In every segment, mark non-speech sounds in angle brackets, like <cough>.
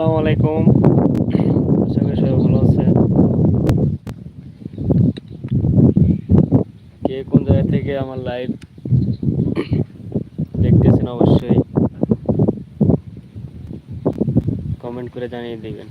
আসসালামু আলাইকুম। আশা করি সবাই ভালো আছে কে কোন জায়গা থেকে আমার লাইভ দেখতেছেন অবশ্যই কমেন্ট করে জানিয়ে দিবেন।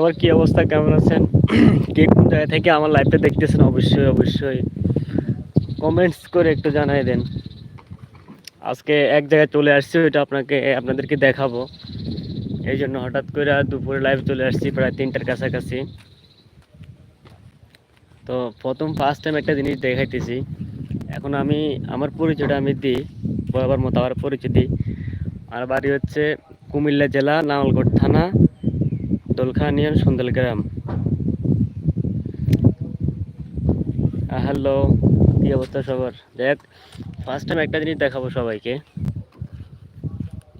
সবার কি অবস্থা? কেমন আছেন? কে কোন জায়গা থেকে আমার লাইভটা দেখতেছেন? অবশ্যই অবশ্যই। কমেন্টস করে একটু জানাই দেন। আজকে এক জায়গায় চলে আসছি, ওইটা আপনাকে আপনাদেরকে দেখাবো। এই জন্য হঠাৎ করে দুপুরে লাইভ চলে আসছি, প্রায় তিনটার কাছাকাছি। তো প্রথম ফার্স্ট টাইম একটা জিনিস দেখাইতেছি। এখন আমি, আমার পরিচয়টা আমি দিই, বরাবর মতো আমার পরিচয় দিই। আমার বাড়ি হচ্ছে কুমিল্লা জেলা নাঙ্গলকোট থানা। দোলখান ইউনিয়ন সুন্দর গ্রাম হ্যালো, কি অবস্থা সবার? দেখ ফার্স্ট টাইম একটা জিনিস দেখাবো সবাইকে।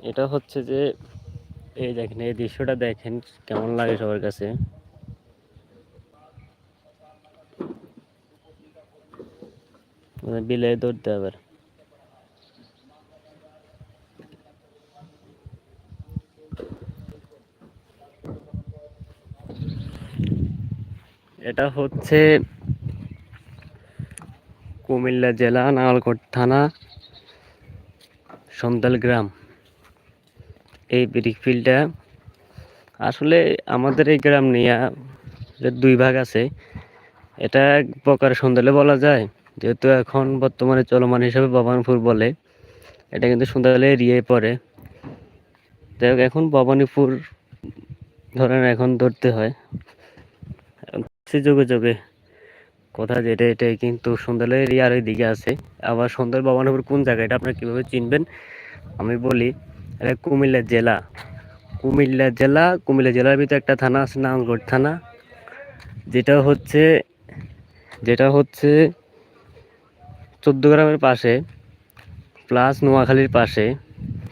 এটা হচ্ছে যে, এই দেখেন, এই দৃশ্যটা দেখেন, কেমন লাগে সবার কাছে। মানে বিলে দৌড়তে আবার। এটা হচ্ছে কুমিল্লা জেলা নাঙ্গলকোট থানা সমতল গ্রাম। এই ব্রিক ফিল্ডটা আসলে আমাদের এই গ্রাম নিয়ে দুই ভাগ আছে, এটা এক প্রকার সন্ধ্যালে বলা যায়। যেহেতু এখন বর্তমানে চলমান হিসাবে ভবানীপুর বলে, এটা কিন্তু সন্ধ্যালে এরিয়ায় পড়ে। যাই হোক, এখন ভবানীপুর ধরেন এখন ধরতে হয়। সে যোগে। যোগে কথা যেটা, এটাই কিন্তু সন্ধ্যালে এরিয়ার ওই দিকে আছে। আবার সন্ধ্যাল ভবানীপুর কোন জায়গা, এটা আপনারা কীভাবে চিনবেন? আমি বলি, এটা কুমিল্লা জেলা। কুমিল্লা জেলা, কুমিল্লা জেলার ভিতরে একটা থানা আছে নাঙ্গলকোট থানা। যেটা হচ্ছে যেটা হচ্ছে চোদ্দ গ্রামের পাশে, প্লাস নোয়াখালীর পাশে,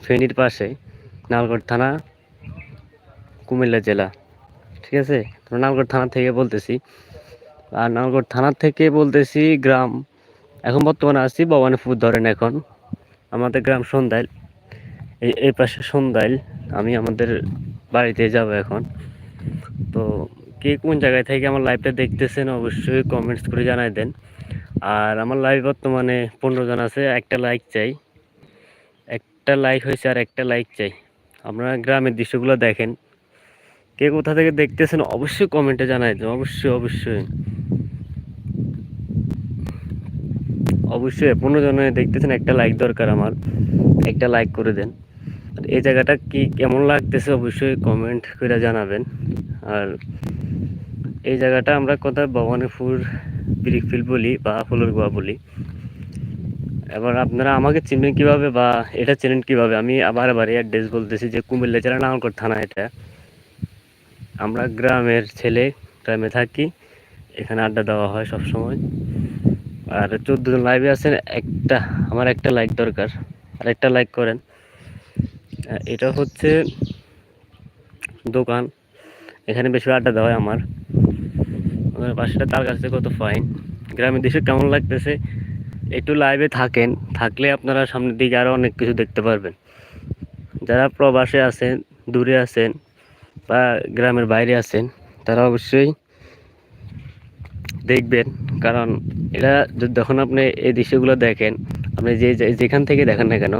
ফেনীর পাশে নালগড় থানা, কুমিল্লা জেলা। ঠিক আছে? তো নালগড় থানা থেকে বলতেছি। আর নালগড় থানা থেকে বলতেছি, গ্রাম, এখন বর্তমানে আছি ভবানীপুর ধরেন এখন। আমাদের গ্রাম সন্ধ্যাইল এই এই পাশে সন্ধ্যাইল আমি আমাদের বাড়িতে যাব এখন। তো কে কোন জায়গায় থেকে আমার লাইভটা দেখতেছেন অবশ্যই কমেন্টস করে জানাই দেন। আর আমার লাইভ বর্তমানে পনেরো জন আছে, একটা লাইক চাই। একটা লাইক হয়েছে আর একটা লাইক চাই। আপনারা গ্রামের দৃশ্যগুলো দেখেন। কে কোথা থেকে দেখতেছেন অবশ্যই কমেন্টে জানাই দেন অবশ্যই অবশ্যই। অবশ্যই পনেরো জনে দেখতেছেন একটা লাইক দরকার আমার। একটা লাইক করে দেন। আর এই জায়গাটা কি কেমন লাগতেছে অবশ্যই কমেন্ট করে জানাবেন। আর এই জায়গাটা আমরা কোথায়? ভবানীপুর ব্রিকফিল্ড বলি বা ফুলের ফুলরগুয়া বলি। এবার আপনারা আমাকে চিনবেন কীভাবে বা এটা চেনেন কীভাবে? আমি আবার আবার অ্যাড্রেস বলতেছি যে কুমিল্লা জেলা নাঙ্গলকোট থানা এটা। আমরা গ্রামের ছেলে গ্রামে থাকি, এখানে আড্ডা দেওয়া হয় সব সময় আর চোদ্দ জন লাইভে আছেন, একটা, আমার একটা লাইক দরকার আর একটা লাইক করেন এটা হচ্ছে দোকান, এখানে বেশি আড্ডা দেওয়া হয় আমার। আমার পাশেটা তার কাছে কত ফাইন গ্রামের দেশে কেমন লাগতেছে? একটু লাইভে থাকেন, থাকলে আপনারা সামনের দিকে আরও অনেক কিছু দেখতে পারবেন। যারা প্রবাসে আছেন, দূরে আছেন বা গ্রামের বাইরে আছেন, তারা অবশ্যই দেখবেন। কারণ এটা যখন আপনি এই দৃশ্যগুলো দেখেন, আপনি যে যেখান থেকে দেখেন না কেন,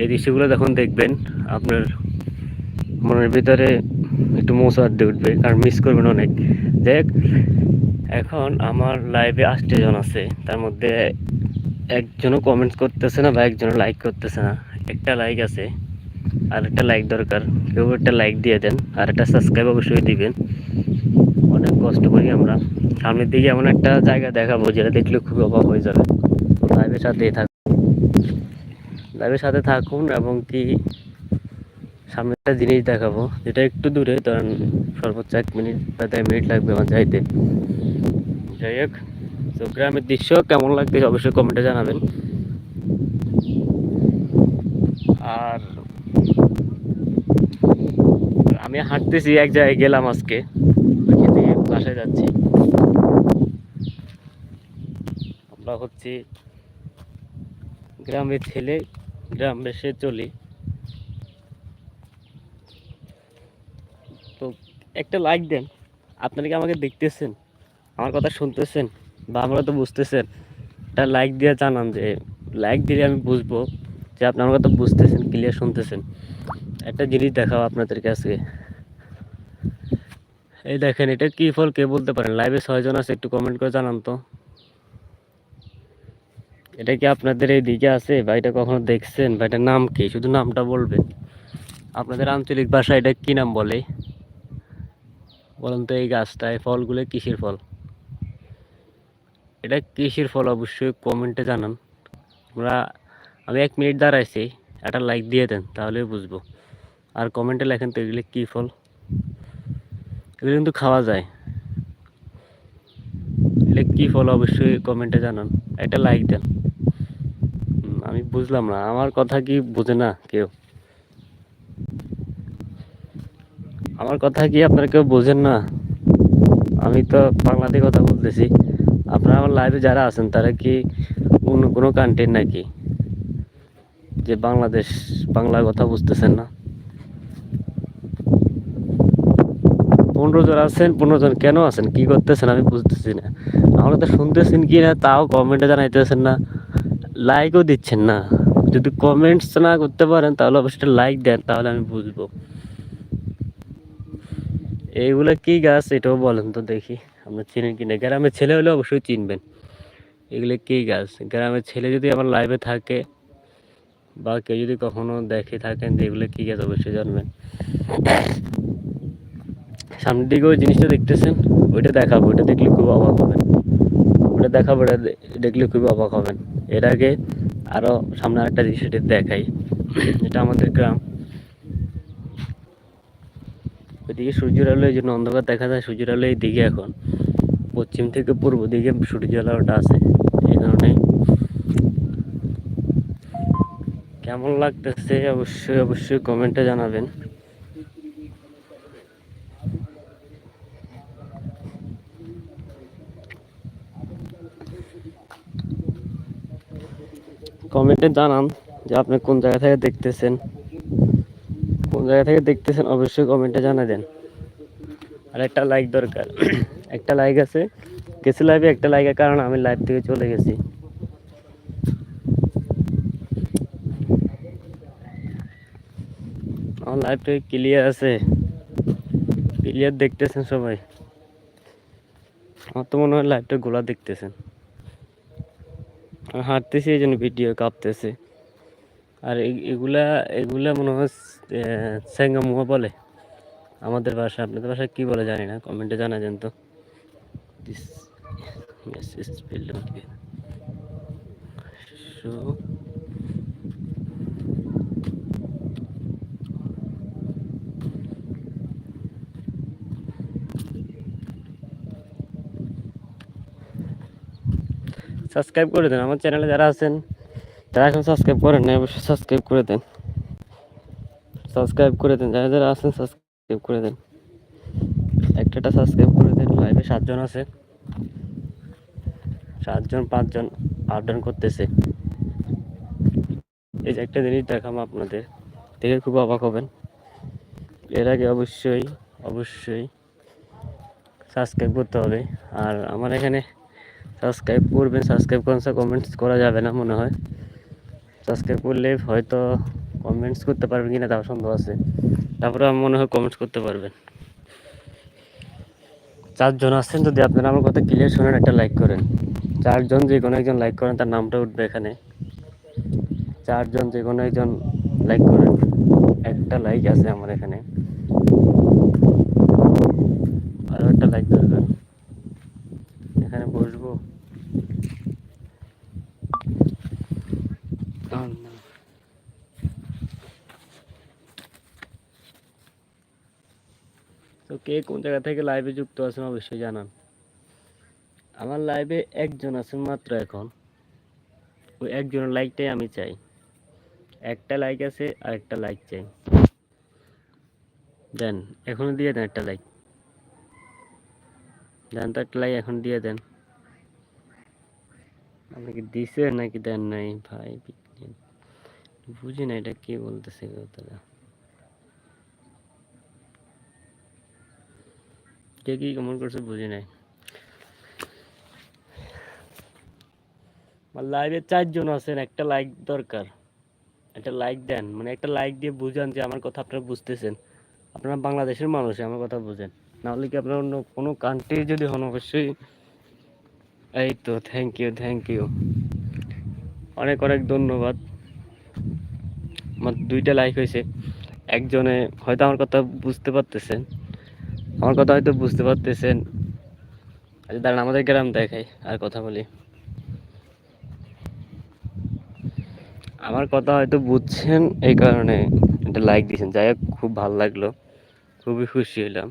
এই দৃশ্যগুলো যখন দেখবেন, আপনার মনের ভিতরে একটু মশার দিয়ে উঠবে, কারণ মিস করবেন অনেক। দেখ, এখন আমার লাইভে আটটি জন আছে, তার মধ্যে একজনও কমেন্টস করতেছে না বা একজনও লাইক করতেছে না। একটা লাইক আছে। আর একটা লাইক দরকার। কেউ একটা লাইক দিয়ে দেন, আর একটা সাবস্ক্রাইব অবশ্যই দিবেন। অনেক কষ্ট করি আমরা। সামনের দিকে এমন একটা জায়গা দেখাবো যেটা দেখলে খুব অবাক হয়ে যাবে লাইভের সাথেই থাকুন। লাইভের সাথে থাকুন এবং কি সামনে একটা জিনিস দেখাবো, যেটা একটু দূরে ধরেন সর্বোচ্চ এক মিনিট বা দেড় মিনিট লাগবে আমার যাইতে। যাই হোক, তো গ্রামের দৃশ্য কেমন লাগবে অবশ্যই কমেন্টে জানাবেন। আর আমি হাঁটতেছি এক জায়গায় গেলাম আজকে। বাসায় যাচ্ছি। আমরা হচ্ছে গ্রামের ছেলে, গ্রাম বেশে চলি। তো একটা লাইক দেন। আপনারা কি আমাকে দেখতেছেন? আমার কথা শুনতেছেন? বা আমরা তো বুঝতেছেন। একটা লাইক দিয়ে জানান যে লাইক দিলে আমি বুঝব যে আপনি আমার কথা বুঝতেছেন ক্লিয়ার শুনতেছেন। একটা জিনিস দেখাও আপনাদের কাছে। এই দেখেন, এটা কি ফল কে বলতে পারেন? লাইভে ছয়জন আছে, একটু কমেন্ট করে জানান তো। এটা কি আপনাদের এই দিকে আছে? বা এটা কখনো দেখছেন? বা এটার নাম কি? শুধু নামটা বলবেন। আপনাদের আঞ্চলিক ভাষা এটা কি নাম বলে? বলেন তো এই গাছটা, এই ফলগুলো কিসের ফল? এটা কিসের ফল? অবশ্যই কমেন্টে জানান। আমরা, আমি এক মিনিট দাঁড়াইছি। একটা লাইক দিয়ে দেন তাহলে বুঝব। আর কমেন্টে লেখেন তো এগুলো কী ফল? এগুলো কিন্তু খাওয়া যায়। এগুলো কী ফল অবশ্যই কমেন্টে জানান। একটা লাইক দেন। আমি বুঝলাম না। আমার কথা কি বোঝে না কেউ? আমার কথা কি আপনারা কেউ বোঝেন না? আমি তো বাংলাতে কথা বলতেছি। আপনারা আমার লাইভে যারা আছেন, তারা কি অন্য কোনো কান্ট্রির নাকি? যে বাংলাদেশ বাংলা কথা বুঝতেছেন না? পনেরো জন আছেন, পনেরো জন কেন আছেন? কি করতেছেন? আমি বুঝতেছি না। আমরা তো শুনতেছেন কি না, তাও কমেন্টে জানাইতেছেন না। লাইকও দিচ্ছেন না। যদি কমেন্টস না করতে পারেন, তাহলে অবশ্যই লাইক দেন, তাহলে আমি বুঝব। এইগুলো কি গাছ? এটাও বলেন তো দেখি। আমরা চিনেন কিনা গ্রামের ছেলে হলে অবশ্যই চিনবেন। এগুলো কি গাছ? গ্রামের ছেলে যদি আমার লাইভে থাকে, বা কেউ যদি কখনো দেখে থাকেন যে এগুলো কি গাছ, অবশ্যই জানবেন। সামনের দিকে ওই জিনিসটা দেখতেছেন, ওইটা দেখাবো, ওইটা দেখলে খুব অবাক হবেন। ওটা দেখাবো ওটা দেখলে খুব অবাক হবেন। এর আগে আরও সামনে আরেকটা জিনিস সেটা দেখাই এটা আমাদের গ্রাম। ওইদিকে সূর্যের আলো, এই জন্য অন্ধকার দেখা যায়, সূর্যের আলো এই দিকে এখন। পশ্চিম থেকে পূর্ব দিকে সূর্যের আলোটা আছে, এই কারণে কেমন লাগতেছে অবশ্যই অবশ্যই কমেন্টে জানাবেন। কমেন্টে জানান যে আপনি কোন জায়গা থেকে দেখতেছেন। কোন জায়গা থেকে দেখতেছেন অবশ্যই কমেন্টে জানা দেন। আর একটা লাইক দরকার। <clears throat> একটা লাইক আছে। গেছি লাইভে একটা লাইকের কারণে আমি লাইভ থেকে চলে গেছি। আমার লাইভটা ক্লিয়ার আছে। ক্লিয়ার দেখতেছেন সবাই। আমার তো মনে হয় লাইভটা গোলা দেখতেছেন। হাঁটতেছি, এই জন্য ভিডিও কাঁপতেছে। আর এগুলা এগুলা মনে হয় স্যাঙ্গামুয়া বলে। আমাদের ভাষা, আপনাদের ভাষা কী বলে জানি না, কমেন্টে জানা যেন তো দিস মেসেজ সাবস্ক্রাইব করে দেন। আমার চ্যানেলে যারা আছেন, যারা এখন সাবস্ক্রাইব করেন না অবশ্যই সাবস্ক্রাইব করে দেন। সাবস্ক্রাইব করে দেন। যারা যারা আছেন, সাবস্ক্রাইব করে দেন। একটাটা সাবস্ক্রাইব করে দেন। লাইভে সাতজন আছে। সাতজন, পাঁচজন আপ ডাউন করতেছে। এই যে একটা জিনিস দেখাম আপনাদের। দেখে খুব অবাক হবেন। এর আগে অবশ্যই অবশ্যই সাবস্ক্রাইব করতে হবে। আর আমার এখানে সাবস্ক্রাইব করবেন সাবস্ক্রাইব করেন কমেন্টস করা যাবে না মনে হয়। সাবস্ক্রাইব করলে হয়তো কমেন্টস করতে পারবেন কিনা তাও সন্দেহ আছে। তারপরে মনে হয় কমেন্টস করতে পারবেন। চারজন আসছেন যদি আপনারা আমার কথা ক্লিয়ার শোনেন, একটা লাইক করেন। চারজন যে কোনো একজন লাইক করেন, তার নামটা উঠবে এখানে। চারজন যে কোনো একজন লাইক করেন। একটা লাইক আছে আমার এখানে। আরও একটা লাইক দরকার এখানে বসবো আহ, না। তো কে কোন জায়গা থেকে লাইভে যুক্ত আছেন অবশ্যই জানান। আমার লাইভে একজন আছেন মাত্র এখন। ওই একজনের লাইকটাই আমি চাই। একটা লাইক আছে আর একটা লাইক চাই। দেন এখনও দিয়ে দেন একটা লাইক দেন তো একটা লাইক এখন দিয়ে দেন। আপনি কি দিছেন নাকি দেন নাই? ভাই বুঝি না এটা কি বলতেছে কথাটা। কে কি কেমন করছে বুঝি নাই। লাইভে চারজন আছেন, একটা লাইক দরকার। একটা লাইক দেন মানে একটা লাইক দিয়ে বুঝান যে আমার কথা আপনারা বুঝতেছেন। আপনারা বাংলাদেশের মানুষ, আমার কথা বুঝেন। নাহলে কি আপনার অন্য কোনো কান্ট্রি যদি হন, অবশ্যই এই তো থ্যাংক ইউ থ্যাংক ইউ অনেক অনেক ধন্যবাদ। আমার দুইটা লাইক হয়েছে। একজনে হয়তো আমার কথা বুঝতে পারতেছেন। আমার কথা হয়তো বুঝতে পারতেছেন। আচ্ছা দাঁড়ান, আমাদের গ্রাম দেখাই, আর কথা বলি। আমার কথা হয়তো বুঝছেন এই কারণে একটা লাইক দিয়েছেন। যাই হোক, খুব ভালো লাগল। খুবই খুশি হলাম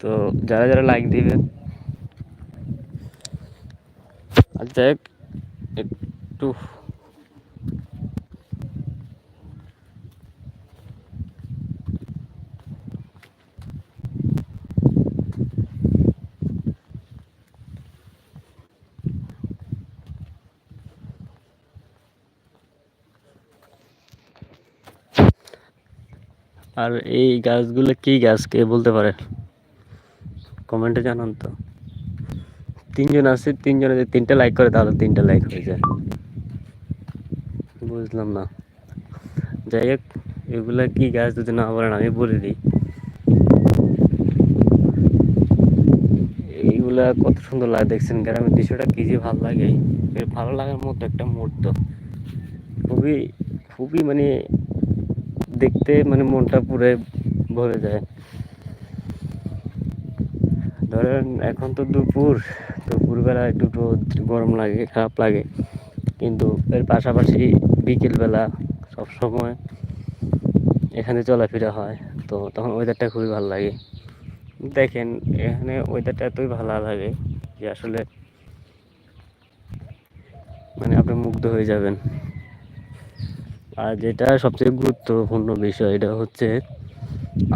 তো যারা যারা লাইক দিবেন। আর যাই হোক, একটু আর এই গাছগুলো কি গাছ, কে বলতে পারে? কমেন্টে জানান তো। তিনজন আছে, তিনজনে যদি তিনটা লাইক করে, তাহলে তিনটা লাইক হয়ে যায়। বুঝলাম না। যাই হোক, এগুলা কি গাছ যদি না বলেন, আমি বলে দিই। এইগুলা কত সুন্দর লাগে, দেখছেন গ্রামের দৃশ্যটা, কি যে ভালো লাগে। ভালো লাগার মতো একটা মুহূর্ত। খুবই খুবই মানে দেখতে মানে মনটা পুরে ভরে যায়। ধরেন এখন তো দুপুর, দুপুরবেলা একটু গরম লাগে, খারাপ লাগে। কিন্তু এর পাশাপাশি বিকেলবেলা সবসময় এখানে চলাফেরা হয়, তো তখন ওয়েদারটা খুবই ভালো লাগে। দেখেন, এখানে ওয়েদারটা এতই ভালো লাগে যে আসলে মানে আপনি মুগ্ধ হয়ে যাবেন। আর যেটা সবচেয়ে গুরুত্বপূর্ণ বিষয় এটা হচ্ছে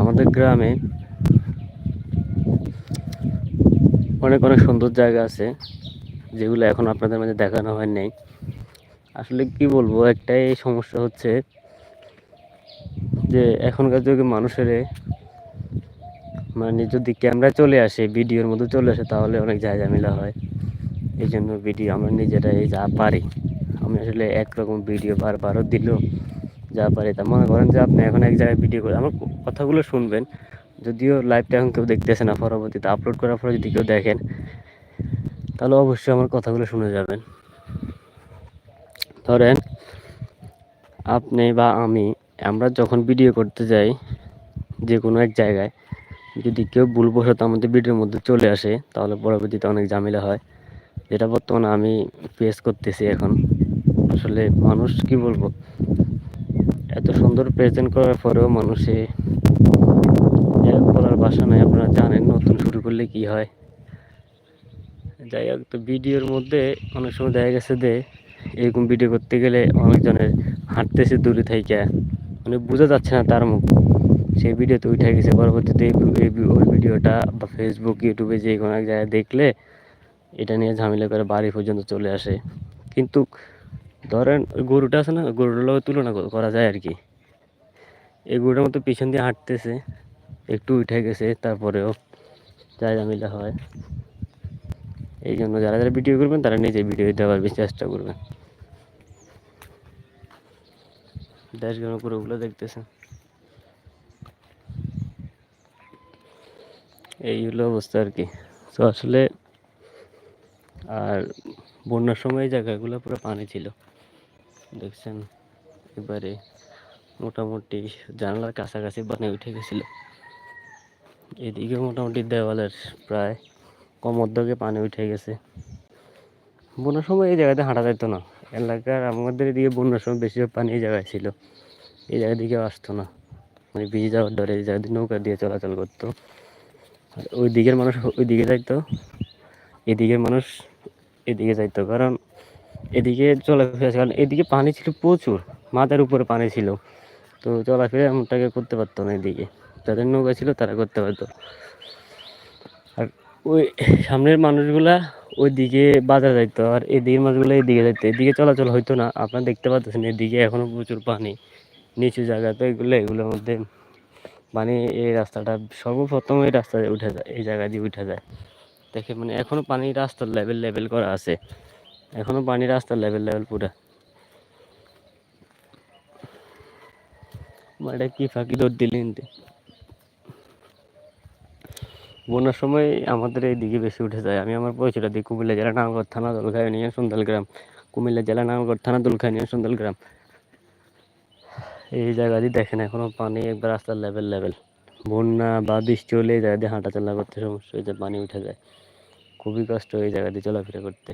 আমাদের গ্রামে অনেক অনেক সুন্দর জায়গা আছে, যেগুলো এখন আপনাদের মাঝে দেখানো হয় নাই। আসলে কি বলব, একটাই সমস্যা হচ্ছে যে এখনকার যুগে মানুষের মানে যদি ক্যামেরা চলে আসে, ভিডিওর মধ্যে চলে আসে, তাহলে অনেক ঝামেলা হয়। এই জন্য ভিডিও আমরা নিজেরাই যা পারি। আমি আসলে একরকম ভিডিও বারবারও দিল, যা পারি তা। মনে করেন যে আপনি এখন এক জায়গায় ভিডিও করে আমার কথাগুলো শুনবেন, যদিও লাইভটা এখন কেউ দেখতেছে না পরবর্তীতে। আপলোড করার পরে যদি কেউ দেখেন, তাহলে অবশ্যই আমার কথাগুলো শুনে যাবেন। ধরেন, আপনি বা আমি, আমরা যখন ভিডিও করতে যাই যে কোনো এক জায়গায়, যদি কেউ ভুলবশত আমাদের ভিডিওর মধ্যে চলে আসে, তাহলে পরবর্তীতে অনেক ঝামেলা হয়। যেটা বর্তমানে আমি ফেস করতেছি এখন। আসলে মানুষ কি বলব? এত সুন্দর প্রেজেন্ট করার পরেও মানুষে বলার বাসা নাই। আপনারা জানেন নতুন শুরু করলে কি হয়। যাই হোক, তো ভিডিওর মধ্যে অনেক সময় দেখা গেছে যে, এরকম ভিডিও করতে গেলে অনেকজনের হাঁটতেছে দূরে থাইকা। মানে বোঝা যাচ্ছে না তার মুখ। সেই ভিডিওতে উঠে গেছে। পরবর্তীতে ওই ভিডিওটা বা ফেসবুক ইউটিউবে যে কোনো এক জায়গায় দেখলে এটা নিয়ে ঝামেলা করে বাড়ি পর্যন্ত চলে আসে। কিন্তু ধরেন ওই গরুটা আছে না, গরুটার লোক তুলনা করা যায় আর কি। এই গরুটার মতো পিছন দিয়ে হাঁটতেছে, একটু উঠে গেছে, তারপরেও ঝামেলা হয়। এই জন্য যারা যারা ভিডিও করবেন, তারা নিজে ভিডিও দেওয়ার বেশি চেষ্টা করবেন। দেশ গ্রামের গরুগুলো দেখতেছেন এই হলো অবস্থা আর কি। তো আসলে আর বন্যার সময় জায়গাগুলো পুরো পানি ছিল। দেখছেন? এবারে মোটামুটি জানালার কাছাকাছি পানি উঠে গেছিল। এদিকে মোটামুটি দেওয়ালের প্রায় কমর্দকে পানি উঠে গেছে। বন্যার সময় এই জায়গাতে হাঁটা যেত না। এলাকার আমাদের এদিকে বন্যার সময় বেশিরভাগ পানি এই জায়গায় ছিল। এই জায়গা দিকে আসতো না। মানে ভিজে যাওয়ার ডরে এই জায়গা দিয়ে নৌকা দিয়ে চলাচল করতো। আর ওই দিকের মানুষ ওই দিকে যাইতো, এদিকের মানুষ এদিকে যাইতো। কারণ এদিকে চলাফেরা, কারণ এদিকে পানি ছিল প্রচুর, মাথার উপরে পানি ছিল। তো চলাফেরা এমনটাকে করতে পারতো না এদিকে। যাদের নৌকা ছিল তারা করতে পারতো। আর ওই সামনের মানুষগুলা ওই দিকে বাজার যাইতো, আর এদিকের মানুষগুলো এদিকে যাইতো। এদিকে চলাচল হইতো না। আপনারা দেখতে পাচ্ছেন এদিকে এখনও প্রচুর পানি, নিচু জায়গা। তো এগুলো, এগুলোর মধ্যে মানে এই রাস্তাটা সর্বপ্রথম এই রাস্তায় উঠে যায়, এই জায়গা দিয়ে উঠে যায়। দেখে মানে এখনও পানি রাস্তার লেভেল লেভেল করা আছে। এখনও পানি রাস্তার লেভেল লেভেল পুরা। মানে কি ফাঁকি দৌড় দিলেন বন্যার সময় আমাদের এই দিকে বেশি উঠে যায়। আমি আমার পরিচয়টা দিই, কুমিল্লা জেলা নাঙ্গর থানা দোলখাই নিয়ে সুন্দর গ্রাম। কুমিল্লা জেলা নাঙ্গর থানা দোলখাই নিয়ে সুন্দর গ্রাম। এই জায়গা দিয়ে দেখেন, এখনও পানি একবার রাস্তার লেভেল লেভেল বন্যা বা বৃষ্টি হলে এই জায়গা দিয়ে হাঁটা চলা করতে সমস্যা হয়ে যায়, পানি উঠে যায়। খুবই কষ্ট এই জায়গা দিয়ে চলাফেরা করতে।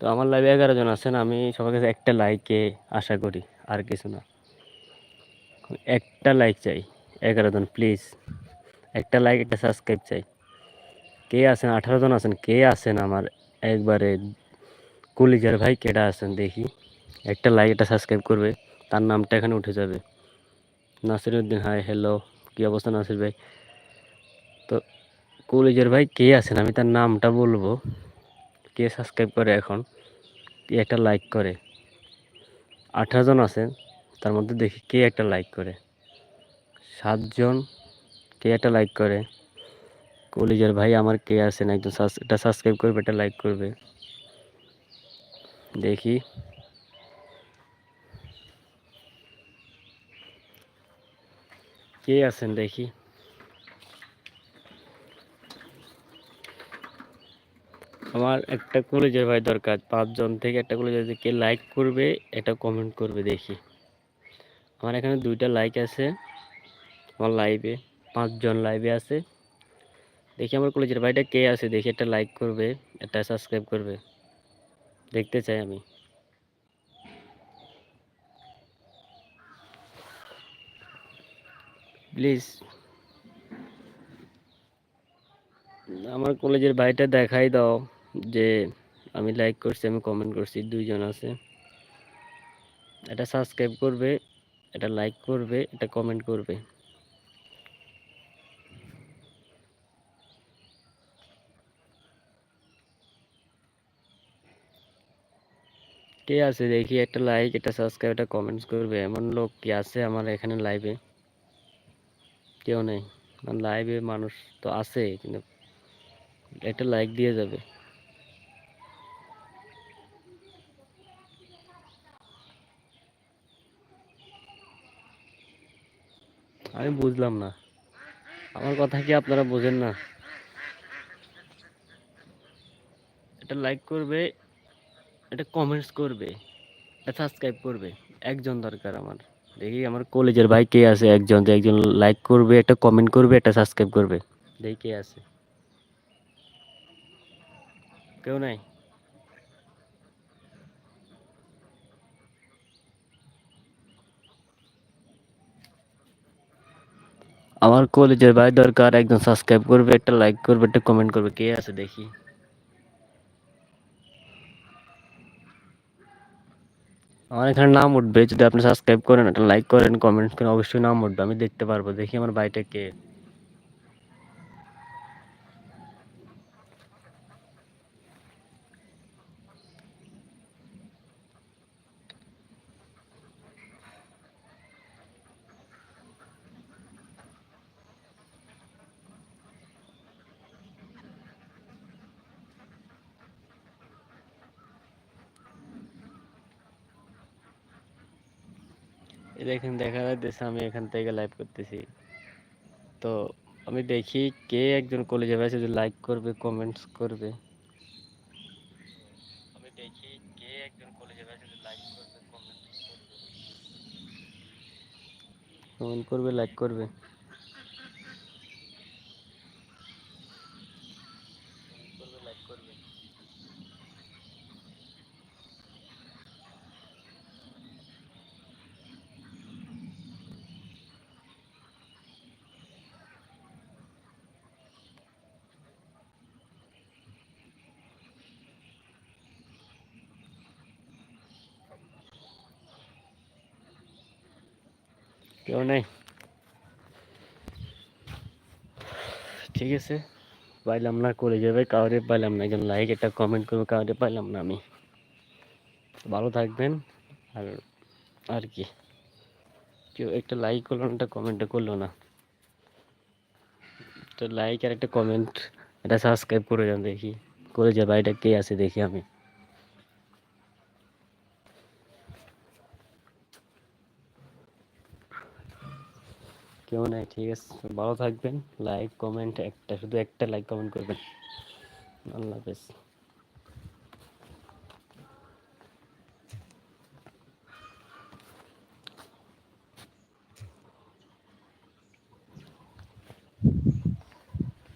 তো আমার লাইভে এগারো জন আছেন, আমি সবার কাছে একটা লাইকে আশা করি, আর কিছু না। একটা লাইক চাই, এগারো জন প্লিজ একটা লাইক একটা সাবস্ক্রাইব চাই। কে আছেন? আঠারো জন আছেন। কে আছেন? আমার একবারে কলিজার ভাই কেডা আছেন দেখি। একটা লাইক একটা সাবস্ক্রাইব করবে, তার নামটা এখানে উঠে যাবে। নাসির উদ্দিন হাই হ্যালো কী অবস্থা নাসির ভাই? তো কলেজের ভাই কে আছেন? আমি তার নামটা বলব। কে সাবস্ক্রাইব করে এখন? কে একটা লাইক করে? আঠারো জন আছেন তার মধ্যে দেখি কে একটা লাইক করে। সাতজন কে একটা লাইক করে। কলিজার ভাই আমার কে আছেন একজন এটা সাবস্ক্রাইব করবে এটা লাইক করবে। দেখি। কে আছেন দেখি। আমার একটা কলেজের ভাই দরকার, পাঁচজন থেকে একটা কলেজের কে লাইক করবে এটা কমেন্ট করবে দেখি। আমার এখানে দুইটা লাইক আছে, আমার লাইভে পাঁচজন লাইভে আছে। দেখি আমার কলেজের ভাইটা কে আছে, দেখি একটা লাইক করবে, একটা সাবস্ক্রাইব করবে। দেখতে চাই আমি। প্লিজ আমার কলেজের ভাইটা দেখাই দাও। যে আমি লাইক করছি, আমি কমেন্ট করছি, দুইজন আছে। এটা সাবস্ক্রাইব করবে, এটা লাইক করবে, এটা কমেন্ট করবে। কে আছে দেখি, একটা লাইক একটা সাবস্ক্রাইব একটা কমেন্টস করবে। এমন লোক কি আছে আমার এখানে লাইভে কেউ নেই। লাইভে মানুষ তো আছে, কিন্তু একটা লাইক দিয়ে যাবে। আমি বুঝলাম না। আমার কথা কি আপনারা বোঝেন না? এটা লাইক করবে, এটা কমেন্টস করবে, এটা সাবস্ক্রাইব করবে। একজন দরকার আমার। দেখি আমার কলেজের ভাই কে আছে একজন, যে একজন লাইক করবে, একটা কমেন্ট করবে, একটা সাবস্ক্রাইব করবে। দেখি কে আছে। কেউ নাই? আমার কলেজের ভাই দরকার, একজন সাবস্ক্রাইব করবে, একটা লাইক করবে, একটা কমেন্ট করবে, কে আছে দেখি। আমার এখানে নাম উঠবে, যদি আপনি সাবস্ক্রাইব করেন, একটা লাইক করেন কমেন্ট করেন, অবশ্যই নাম উঠবে, আমি দেখতে পারব, দেখি আমার ভাইটা কে। দেখেন দেখা যাচ্ছে আমি এখান থেকে লাইভ করতেছি তো আমি দেখি কে একজন কলেজে ভাই যদি লাইক করবে কমেন্টস করবে আমি দেখি কে একজন কলেজে ভাই যদি লাইক করবে কমেন্টস করবে কমেন্ট করবে লাইক করবে কেউ নেই ঠিক আছে, পাইলাম না, করে যাবে কাউরে পাইলাম না। একজন লাইক একটা কমেন্ট করবে, কাউরে পাইলাম না আমি। ভালো থাকবেন, আর আর কি। কেউ একটা লাইক করল না, একটা কমেন্ট করল না। তো লাইক আর একটা কমেন্ট এটা সাবস্ক্রাইব করে যান দেখি। করে যাবে, এটা কে আছে দেখি আমি। কেউ নাই, ঠিক আছে? ভালো থাকবেন লাইক কমেন্ট একটা, শুধু একটা লাইক কমেন্ট করবেন। আল্লাহ হাফেজ।